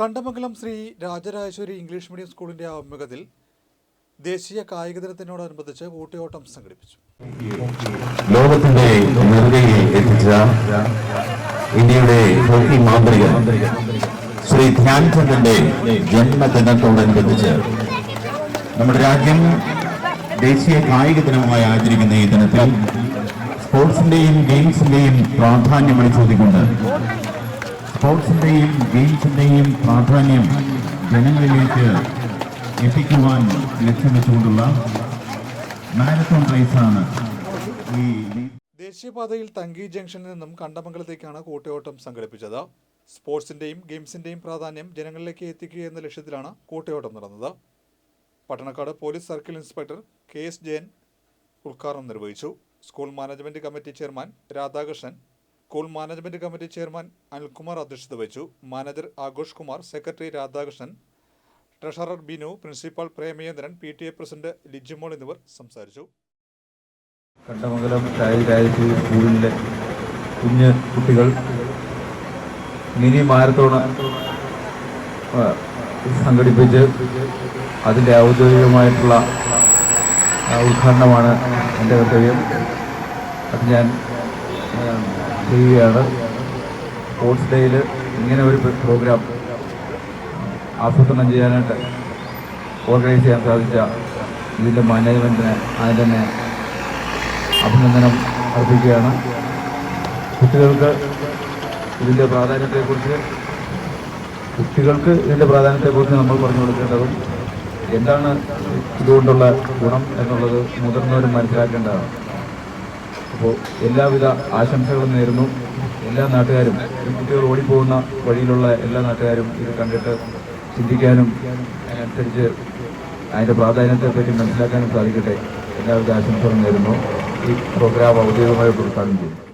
Kandamangalam Sree Rajarajeshwari English medium സ്കൂളിന്റെ ആഭിമുഖ്യത്തിൽ ദേശീയ കായിക ദിനത്തിനോടനുബന്ധിച്ച് ഊട്ടിയോട്ടം സംഘടിപ്പിച്ചു. ലോകത്തിന്റെ നെറുകയിൽ എത്തിച്ച ഇന്ത്യയുടെ ഹോക്കി മാന്ത്രികൻ ശ്രീ ധ്യാൻചന്ദ്രന്റെ ജന്മദിനത്തോടനുബന്ധിച്ച് നമ്മുടെ രാജ്യം ദേശീയ കായിക ദിനമായി ആചരിക്കുന്ന ഈ ദിനത്തിൽ സ്പോർട്സിന്റെയും ഗെയിംസിന്റെയും പ്രാധാന്യം വിളിച്ചോതിക്കൊണ്ട് സ്പോർട്സിന്റെയും ഗെയിംസിന്റെയും പ്രാധാന്യം ജനങ്ങളിലേക്ക് എത്തിക്കുവാൻ ലക്ഷ്യം വെച്ചുകൊണ്ടുള്ള മാരത്തോൺ റേസാണ് ഈ ദേശീയപാതയിൽ തങ്കി ജംഗ്ഷനിൽ നിന്നും കണ്ടമംഗലത്തേക്കാണ് കൂട്ടയോട്ടം സംഘടിപ്പിച്ചത്. സ്പോർട്സിന്റെയും ഗെയിംസിന്റെയും പ്രാധാന്യം ജനങ്ങളിലേക്ക് എത്തിക്കുക എന്ന ലക്ഷ്യത്തിലാണ് കൂട്ടയോട്ടം നടന്നത്. Pattanakkad police circle inspector K S Jayan ഉദ്ഘാടനം നിർവഹിച്ചു. School management committee chairman Radhakrishnan school management committee chairman Anilkumar അധ്യക്ഷത വഹിച്ചു. Manager Aghosh Kumar secretary Radhakrishnan treasurer Binu principal Premachandran P T A president Lijimol എന്നിവർ സംസാരിച്ചു. കണ്ടമംഗലം സ്കൂളിലെ കുഞ്ഞ് കുട്ടികൾ mini marathon സംഘടിപ്പിച്ച് അതിന്റെ ഔദ്യോഗികമായിട്ടുള്ള ഉദ്ഘാടനമാണ് എന്റെ കർത്തവ്യം. അത് ഞാൻ ചെയ്യുകയാണ്. സ്പോർട്സ് ഡേയിൽ ഇങ്ങനെ ഒരു പ്രോഗ്രാം ആസൂത്രണം ചെയ്യാനായിട്ട് ഓർഗനൈസ് ചെയ്യാൻ സാധിച്ച ഇതിന്റെ മാനേജ്മെന്റിന് അതിന് തന്നെ അഭിനന്ദനം അർപ്പിക്കുകയാണ്. കുട്ടികൾക്ക് ഇതിന്റെ പ്രാധാന്യത്തെക്കുറിച്ച് കുട്ടികൾക്ക് ഇതിന്റെ പ്രാധാന്യത്തെക്കുറിച്ച് നമ്മൾ പറഞ്ഞു കൊടുക്കേണ്ടതും എന്താണ് ഇതുകൊണ്ടുള്ള ഗുണം എന്നുള്ളത് മുതിർന്നവരും മനസ്സിലാക്കേണ്ടതാണ്. അപ്പോൾ എല്ലാവിധ ആശംസകളും നേരുന്നു. എല്ലാ നാട്ടുകാരും ഈ കുട്ടികൾ ഓടിപ്പോകുന്ന വഴിയിലുള്ള എല്ലാ നാട്ടുകാരും ഇത് കണ്ടിട്ട് ചിന്തിക്കാനും അതിനനുസരിച്ച് അതിന്റെ പ്രാധാന്യത്തെപ്പറ്റി മനസ്സിലാക്കാനും സാധിക്കട്ടെ. എല്ലാവിധ ആശംസകളും നേരുന്നു. ഈ പ്രോഗ്രാം ഔദ്യോഗികമായി ഉദ്ഘാടനം ചെയ്യുന്നു.